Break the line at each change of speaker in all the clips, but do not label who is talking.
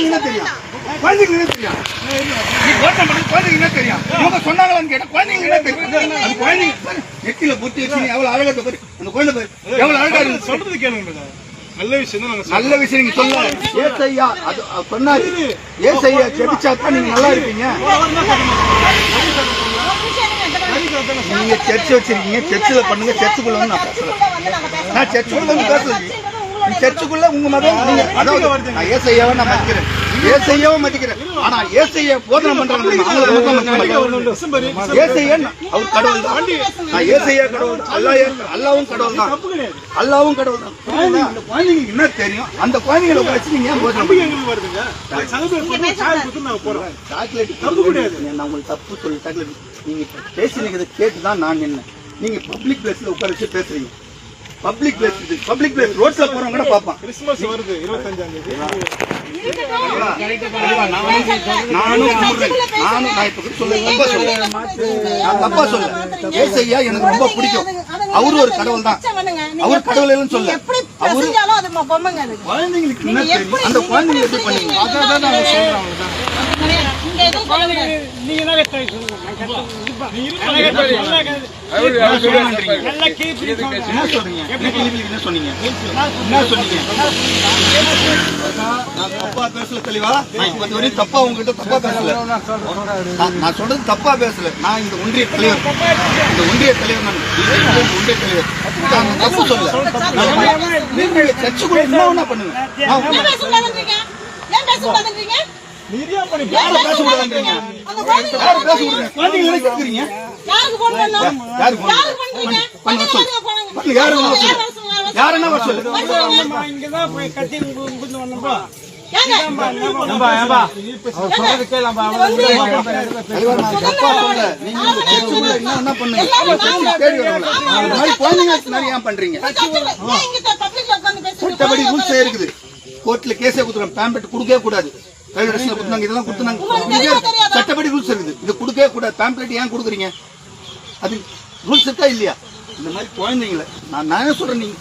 என்ன தெரியும்? குழந்தைங்க என்ன தெரியும்? நீ ஓட்டம் பண்ணி குழந்தைங்க என்ன தெரியும்? இவங்க சொன்னாங்களான்னு கேட்டா குழந்தைங்க என்ன தெரியும்? அந்த குழந்தைங்க நெத்தியில பொட்டி வச்சு எவ்வளவு அழகா பாரு அந்த குழந்தை பாரு. எவ்வளவு அழகா இருக்கு.
சொல்றது கேளுங்க நல்ல விஷயம் தான்
நல்ல விஷயம் நீங்க சொல்ல. ஏசையா அது அது சொன்னாரு. ஏசையா ஜெபிச்சாக்கா நீங்க நல்லா இருப்பீங்க. நீங்க சர்ச் வச்சிருக்கீங்க. சர்ச்சில் பண்ணுங்க. சர்ச்சுக்குள்ள வந்து நான் பேசல நான் சர்ச்சுக்குள்ள வந்து பேசல நீ சர்ச்சுக்குள்ள உங்க மதம் நீங்க அதாவது நான் ஏசையாவை நான் மதிக்கிறேன். ஏசையாவை மதிக்கிறேன். ஆனா ஏசையா போதனை பண்றாங்க. ஏசையன் அவர் கடவுள் தான். நான் ஏசையா கடவுள் தான் அல்லாஹ் அல்லாவும் கடவுள் தான். அல்லாவும் கடவுள் தான். குழந்தைங்களுக்கு என்ன தெரியும்? அந்த குழந்தைங்களை வச்சு நீங்க ஏன் போதனை
வருதுங்க.
சாக்லேட் தப்பு கிடையாது. நான் உங்களுக்கு தப்பு சொல்லி சாக்லேட் நீங்க பேசினதை கேட்டு தான் நான் நின்னேன். நீங்க பப்ளிக் பிளேஸ்ல உட்கார வச்சு பேசுறீங்க. பப்ளிக் பிளேஸ் இது. பப்ளிக் பிளேஸ் ரோட்ல போறவங்க கூட பார்ப்பான்.
கிறிஸ்துமஸ் வருது இருபத்தஞ்சாம் தேதி.
நானும். நானும் நான் இப்ப சொல்ல தப்பா சொல்ல நான் தப்பா சொல்ல ஏசையா எனக்கு ரொம்ப பிடிக்கும். அவரு ஒரு கடவுள் தான் அவர் கடவுள் இல்லைன்னு சொல்ல
எப்படி
அவரு குழந்தைங்களுக்கு என்ன தெரியும்? அந்த குழந்தைங்க எப்படி பண்ணீங்க
அதான்
நான் தப்பா தப்பா உங்ககிட்ட தப்பா பேசல. நான் நான் சொல்றது தப்பா பேசல. நான் இந்த ஒன்றிய தலைவர். இந்த ஒன்றிய தலைவர் நான் ஒன்றிய தலைவர். நான் தப்பு சொல்ல சர்ச்சுக்குள்ள என்ன பண்ணுங்க. நான்
ஏன் பேசக்கூடாதுன்றீங்க? ஏன் பேசக்கூடாதுன்றீங்க?
நீதியா பண்ணி
யாரை பேசக்கூடாதுன்றீங்க
அந்த குழந்தைங்க
யாரை பேசக்கூடாது குழந்தைங்க என்ன கேட்குறீங்க
யாருக்கு phone பண்ணணும்?
யாருக்கு phone
யாருக்கு பண்றீங்க?
பண்ண
பக்கத்துல
சொல்லு.
இருக்க போனாங்க.
பண்ணு, யாரு வேணா சொல்லு.
யார் வர
சொல்லு.
ஏங்க?
தலைவர் நான் தப்பா சொல்ல நீங்க இந்த சர்ச்சுக்குள்ள என்ன வேணா பண்ணுங்க இந்த சர்ச்சுக்கு தேடி வரல இந்த மாதிரி குழந்தைங்களுக்கு நிறைய ஏன் பண்றீங்க?
சர்ச்சுல ஏன் இங்க பப்ளிக்ல உட்கார்ந்து பேசுறீங்க?
சட்டப்படி ரூல்ஸ் இருக்குது கோர்ட்ல கேஸே கொடுத்துருக்காங்க பேம்பெட் கொடுக்கவே கூடாது. கொடுத்தாங்க இதெல்லாம் கொடுத்தாங்க சட்டப்படி ரூல்ஸ் இருக்குது. இது கொடுக்கவே கூடாது. பேம்ப்ளெட் ஏன் கொடுக்குறீங்க? அது ரூல்ஸ் இருக்கா இல்லையா? இந்த மாதிரி குழந்தைங்களை நான் நானே சொல்றேன் நீங்க?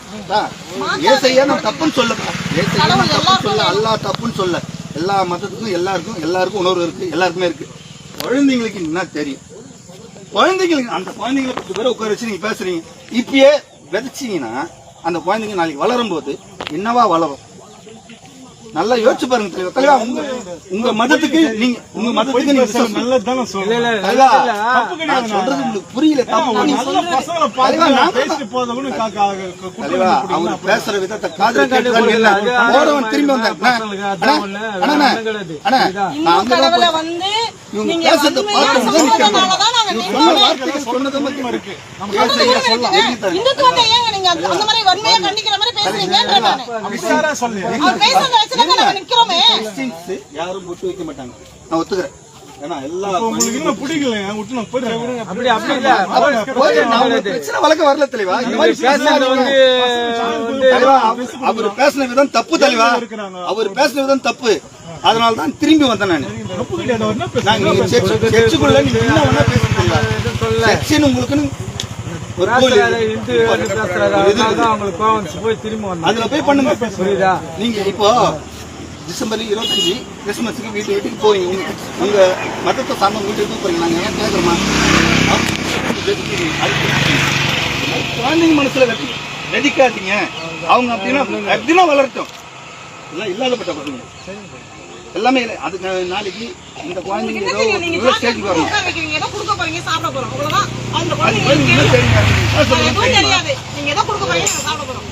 ஏசையா நான் தப்புன்னு சொல்ல ஏசையா நான் தப்புன்னு சொல்ல அல்லா தப்புன்னு சொல்ல எல்லா மதத்துக்கும் எல்லாருக்கும் எல்லாருக்கும் உணர்வு இருக்கு. எல்லாருக்குமே இருக்கு. குழந்தைங்களுக்கு என்ன தெரியும்? குழந்தைங்களுக்கு அந்த குழந்தைங்களை பத்து பேரை உட்கார வச்சு நீங்க பேசுறீங்க. இப்பயே விதைச்சீங்கன்னா அந்த குழந்தைங்க நாளைக்கு வளரும் போது என்னவா வளரும்? நல்லா யோசிச்சு பாருங்க தலைவா. உங்க உங்க மதத்துக்கு நீங்க உங்க மதத்துக்கு நீங்க விசுவாசம்
நல்லது தானே சொல்றேன்
தலைவா, நான் சொல்றது உங்களுக்கு புரியல தலைவா, அவர் பேசுற விதத்தை காதுல கேட்கறாரு இல்ல. போறவன் திரும்பி வந்தார். அண்ணா, அண்ணா, நான் போய்
வந்து நீங்க
பேசுறத பார்த்து
இந்துத்துவத்தை ஏங்க நீங்க அந்த மாதிரி வன்மையா கண்டிக்கிற மாதிரி பேசுறீங்கன்ற நானு.
விசாரா சொல்லி
அவர் பேசுறத வச்சுதான் நாங்க நிக்கிறோமே.
யாரும் பொட்டு வைக்க மாட்டாங்க. நான் ஒத்துக்கிறேன். அவர்- பேசின விதம் தப்பு தலைவா அவர் பேசின விதம் தப்பு. அதனால தான் திரும்பி வந்தேன் நான். சர்ச்சுக்குள்ள நீங்க என்ன வேணா பேசுறீங்களா சர்ச்சின்னு உங்களுக்குன்னு.
போய்
அதுல போய் பண்ணுங்க
புரியுதா?
நீங்க இப்போ டிசம்பர் இருபத்தஞ்சு கிறிஸ்துமஸுக்கு வீட்டு வீட்டுக்கு போவீங்க. உங்க மதத்தை சார்ந்த வீட்டுக்கு போறீங்க. நாங்க ஏன் கேட்கறோமா குழந்தைங்க மனசுல வெதி வெதிக்காதீங்க அவங்க அப்படின்னா அப்படின்னா வளரட்டும். எல்லாம் இல்லாதப்பட்ட பசங்க எல்லாமே. அதுக்கு நாளைக்கு இந்த குழந்தைங்க ஏதோ
தெரியும்? நீங்க
நல்ல ஸ்டேஜ் வரணும்.
உட்கார வைக்கிறீங்க. ஏதோ கொடுக்க போறீங்க சாப்பிட போறோம். அவ்வளவுதான். அந்த
அது
குழந்தைங்களுக்கு
குழந்தைங்க அது
அது? தெரியாது. நீங்க ஏதோ கொடுக்க போறீங்க சாப்பிட போறோம்.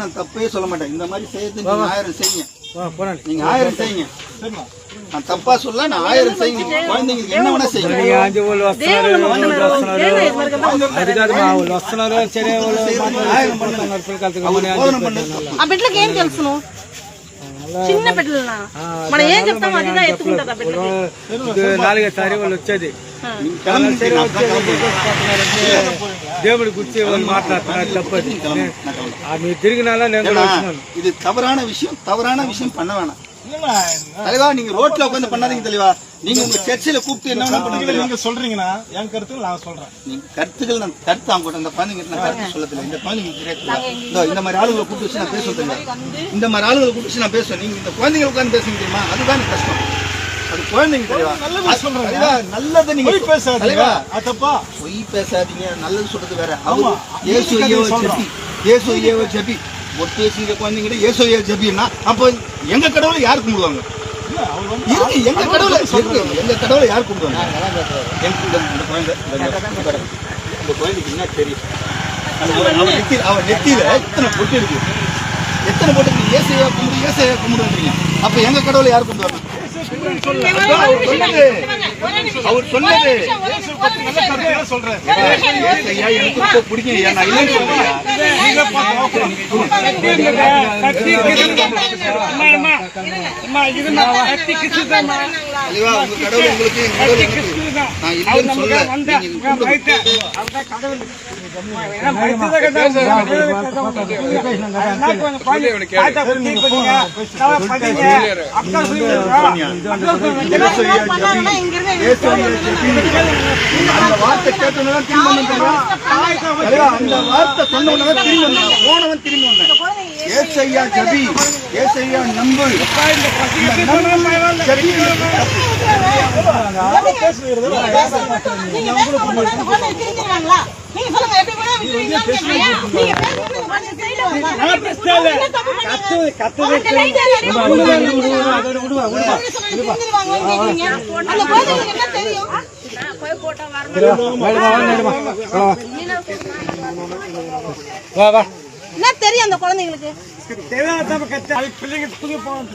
நான் தப்பே சொல்ல மாட்டேன். இந்த மாதிரி செய்யறது நீங்க ஆயிரம் செய்யுங்க. நீங்க ஆயிரம் செய்யுங்க. நான் தப்பா சொல்ல நான் ஆயிரம் செய்யுங்க குழந்தைங்களுக்கு என்ன வேணா செய்யுங்க
ఇక అంజు వాళ్ళు వస్తున్నారు వాళ్ళు వస్తున్నారు అది కాదు మా వాళ్ళు వస్తున్నారు సరే వాళ్ళు మాట్లాడుతున్నారు పిల్లకాయలతో గమ్మునే అని
போதனை
చెప్పారు.
பண்ணு
ఆ బిడ్డలకి ఏం తెలుసును చిన్న బిడ్డలనా మనం ఏం చెప్తాం అది ఇదా ఎత్తుకుంటుంది ఆ బిడ్డలకి
ఇది నాలుగో తారీఖు వాళ్ళు వచ్చేది
நீங்க கிளம்புங்க
సరే
நான்
వచ్చేది
கிளம்புறேன்.
దేవుడి గురించి వాళ్ళు మాట్లాడుతున్నారు తప్పది
நான் கிளம்புறேன்.
ఆ మీరు తిరిగినాలా నేను కూడా
ஏன்னா,
వచ్చినాను
இது தவறான விஷயம் தவறான விஷயம் பண்ண வேணாம்
இல்லண்ணா,
தலைவா நீங்க ரோட்ல உட்காந்து பண்ணாதீங்க தலைவா. நீங்க உங்க சர்ச்சில் கூப்பிட்டு என்ன பண்ணுங்க.
நீங்க சொல்றீங்கன்னா என் கருத்து நான் சொல்றேன்.
நீங்க கருத்துக்கள் நான் கருத்து அவங்க கூட இந்த குழந்தைங்க நான் கருத்து சொல்லல இந்த குழந்தைங்க இந்த மாதிரி ஆளுங்களை கூப்பிட்டு வச்சு நான் பேசுவேன் தெரியுமா? இந்த மாதிரி ஆளுங்களை கூப்பிட்டு வச்சு நான் பேசுவேன். நீங்க இந்த குழந்தைங்க உட்காந்து பேசுங்க தெரியுமா? அதுதான் கஷ்டம். அது குழந்தைங்க தலைவா.
நல்லது சொல்றேன்.
நல்லதை நீங்க
போய் பேசாதீங்க. தப்பா
பொய் பேசாதீங்க. நல்லது சொல்றது வேற.
ஆமா.
இயேசு
சொல்றோம்.
ஜெபி. இயேசு ஐயாவை ஜெபி. ஒட்டு வச்சுங்க குழந்தைங்கிட்ட இயேசு ஐயா ஜெபின்னா அப்போ எங்க கடவுளை யார் கும்பிடுவாங்க? இருக்கு எங்க கடவுளை இருக்கு எங்க கடவுளை யார் கும்பிடுவாங்க? இந்த குழந்தை இந்த குழந்தைக்கு என்ன தெரியும் அவன் நெத்தியில அவன் நெத்தியில இத்தனை பொட்டு இருக்கு? எத்தனை பொட்டு ஏசையா கும்பிடு ஏசையா கும்பிடுன்றீங்க? அப்ப எங்க கடவுளை யார் கும்பிடுவாங்க? அவர் சொன்னது
சொல்றேன்.
எனக்கு பிடிக்கும் நான் இல்லைன்னு சொல்றேன் உங்களுக்கு அந்த வார்த்தை வார்த்தை சொன்னவனதான் திரும்பி வந்தேன். போனவன் திரும்பி வந்தேன். ஏசையா ஜபி ஏசையா நம்பு.
வா வா
என்ன தெரியும் அந்த குழந்தைங்களுக்கு?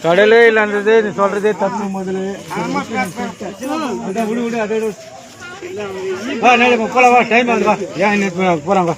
கடலே இல்லாதது நீ சொல்றதே தப்பு. முதல்ல அதான் விடு விடு அதோட வா நேரம் போலாம் வா டைம் ஆகுது வா. ஏன் இன்னும் போறாங்க வா.